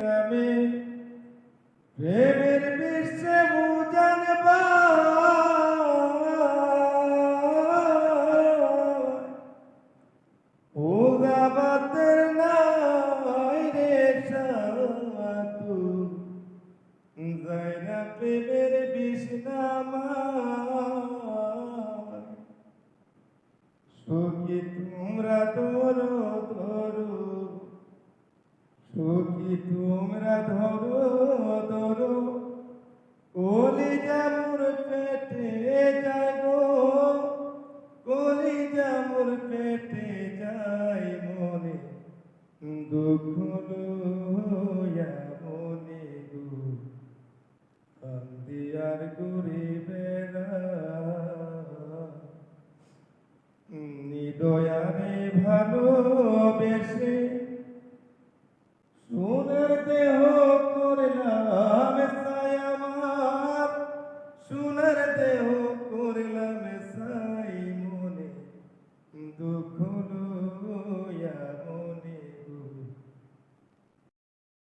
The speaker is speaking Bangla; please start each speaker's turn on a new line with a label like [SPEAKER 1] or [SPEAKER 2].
[SPEAKER 1] নামে প্রেমের বিশ্বে বুঝান ওগাবাতের নাই রে সাধু যায় না প্রেমের বিষ্ণামা সখী, তোমরা ধরো ধরো। সখী তোমরা ধরো ধরো। কলি জামুর পেটে গো। কলি জামুর পেটে যায় মনে। দুঃখ লইয়া মনে গো। কান্দিয়ার ঘুরে বেড়া নিদয়ারে ভালোবেসে সোনের দেহ